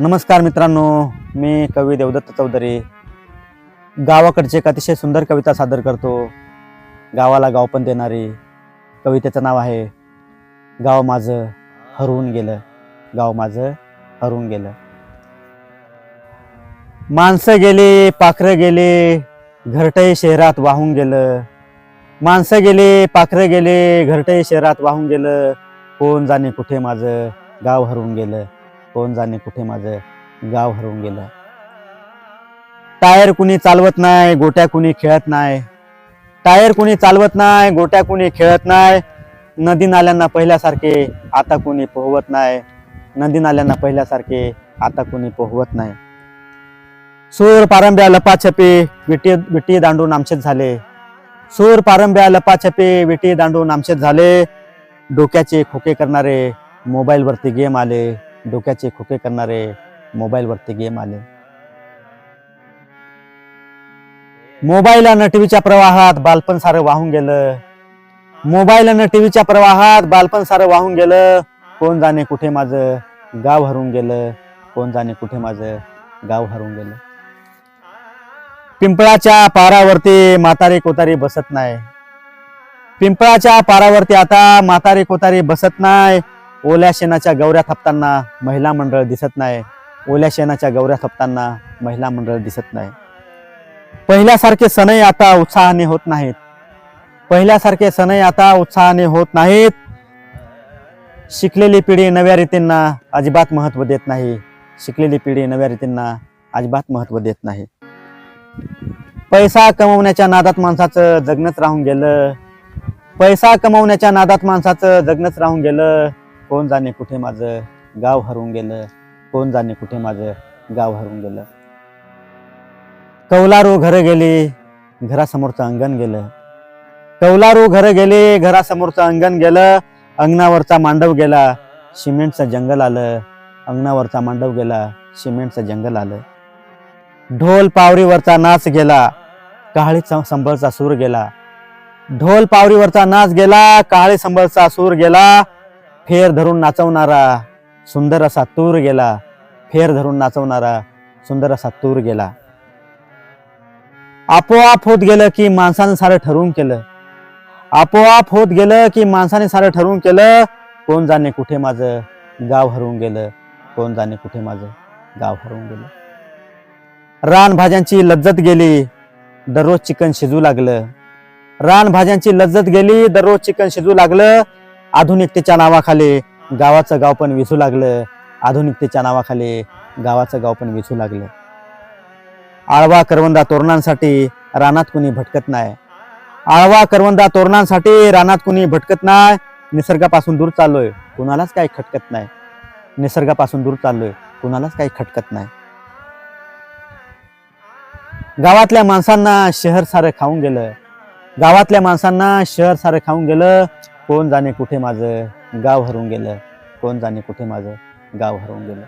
नमस्कार मित्रांनो मी कवी देवदत्त चौधरी. गावाकडची एक अतिशय सुंदर कविता सादर करतो. गावाला गाव पण देणारी कवितेचं नाव आहे गाव माझं हरवून गेलं गाव माझं हरवून गेलं. माणसं गेले पाखरं गेले घरटही शहरात वाहून गेलं. माणसं गेले पाखरं गेले घरटही शहरात वाहून गेलं. कोण जाणे कुठे माझं गाव हरवून गेलं. कोण जाणे कुठे माझं गाव हरवून गेलं. टायर कुणी चालवत नाही गोट्या कुणी खेळत नाही. टायर कुणी चालवत नाही गोट्या कुणी खेळत नाही. नदी नाल्यांना पहिल्यासारखे आता कुणी पोहवत नाही. नदी नाल्यांना पहिल्यासारखे आता कुणी पोहवत नाही. सूर पारंब्या लपाछपी विटी विटी दांडून आमचेच झाले. सूर पारंब्या लपाछपी विटी दांडून आमचेच झाले. डोक्याचे खोके करणारे मोबाईलवरती गेम आले. डोक्याचे खोके करणारे मोबाईलवरती गेम आले. मोबाईल आणि टीव्हीच्या प्रवाहात बालपण सारं वाहून गेलं. मोबाईल आणि टीव्हीच्या प्रवाहात बालपण सारं वाहून गेलं. कोण जाणे कुठे माझं गाव हरून गेलं. कोण जाणे कुठे माझं गाव हरून गेलं. पिंपळाच्या पारावरती म्हातारे कोतारी बसत नाही. पिंपळाच्या पारावरती आता म्हातारी कोतारी बसत नाही. ओल्या शेणाच्या गौऱ्या थापताना महिला मंडळ दिसत नाही. ओल्या शेणाच्या गौऱ्या थापताना महिला मंडळ दिसत नाही. पहिल्यासारखे सणही आता उत्साहाने होत नाहीत. पहिल्यासारखे सणही आता उत्साहाने होत नाहीत. शिकलेली पिढी नव्या रीतींना अजिबात महत्त्व देत नाही. शिकलेली पिढी नव्या रीतींना अजिबात महत्त्व देत नाही. पैसा कमवण्याच्या नादात माणसाचं जगणंच राहून गेलं. पैसा कमवण्याच्या नादात माणसाचं जगणंच राहून गेलं. कोण जाणे कुठे माझं गाव हरवून गेलं? कोण जाणे कुठे माझं गाव हरवून गेलं? कौलारो घरं गेली घरासमोरचं अंगण गेलं. कौलारू घरं गेली घरासमोरचं अंगण गेलं. अंगणावरचा मांडव गेला सिमेंटचं जंगल आलं. अंगणावरचा मांडव गेला सिमेंटचं जंगल आलं. ढोल पावरीवरचा नाच गेला काळी संबळचा सूर गेला. ढोल पावरीवरचा नाच गेला काळी संबळचा सूर गेला. फेर धरून नाचवणारा सुंदर असा तूर गेला. फेर धरून नाचवणारा सुंदर असा तूर गेला. आपोआप होत गेलं की माणसानं सारं ठरवून केलं. आपोआप होत गेलं की माणसाने सारं ठरवून केलं कोण जाणे कुठे माझं? गाव हरवून गेलं. कोण जाणे कुठे माझं? गाव हरवून गेलं. रानभाज्यांची लज्जत गेली दररोज चिकन शिजू लागलं. रानभाज्यांची लज्जत गेली दररोज चिकन शिजू लागलं. आधुनिकतेच्या नावाखाली गावाचं गाव पण विसू लागलं. आधुनिकतेच्या नावाखाली गावाचं गाव पण विसू लागलं. आळवा करवंदा तोरणांसाठी रानात कुणी भटकत नाही. आळवा करवंदा तोरणांसाठी रानात कुणी भटकत नाही. निसर्गापासून दूर चाललोय कुणालाच काही खटकत नाही. निसर्गापासून दूर चाललोय कुणालाच काही खटकत नाही. गावातल्या माणसांना शहर सारं खाऊन गेलं. गावातल्या माणसांना शहर सारं खाऊन गेलं. कोण जाणे कुठे माझं? गाव हरवून गेलं. कोण जाणे कुठे माझं? गाव हरवून गेलं.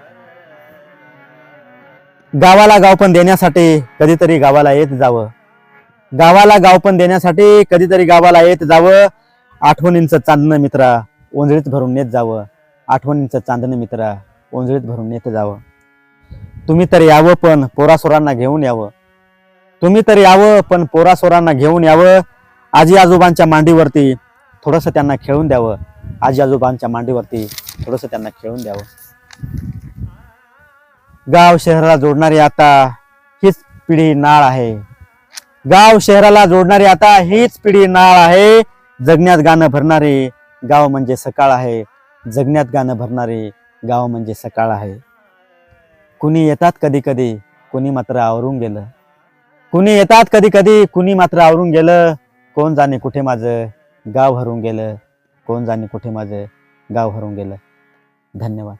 गावाला गाव पण देण्यासाठी कधीतरी गावाला येत जावं. गावाला गाव पण देण्यासाठी कधीतरी गावाला येत जावं. आठवणींचं चांदणं मित्रा ओंजळीत भरून नेत जावं. आठवणींचं चांदणं मित्रा ओंजळीत भरून नेत जावं. तुम्ही तर यावं पण पोरासोरांना घेऊन यावं. तुम्ही तर यावं पण पोरासोरांना घेऊन यावं. आजी आजोबांच्या मांडीवरती थोडंसं त्यांना खेळून द्यावं. आजी आजोबांच्या मांडीवरती थोडंसं त्यांना खेळून द्यावं. गाव शहराला जोडणारी आता हीच पिढी नाळ आहे. गाव शहराला जोडणारी आता हीच पिढी नाळ आहे. जगण्यात गाणं भरणारे गाव म्हणजे सकाळ आहे. जगण्यात गाणं भरणारे गाव म्हणजे सकाळ आहे. कुणी येतात कधी कधी कुणी मात्र आवरून गेलं. कुणी येतात कधी कधी कुणी मात्र आवरून गेलं. कोण जाणे कुठे माझं? गाव हरवून गेलं. कोण जाणे कुठे माझं? गाव हरवून गेलं. धन्यवाद.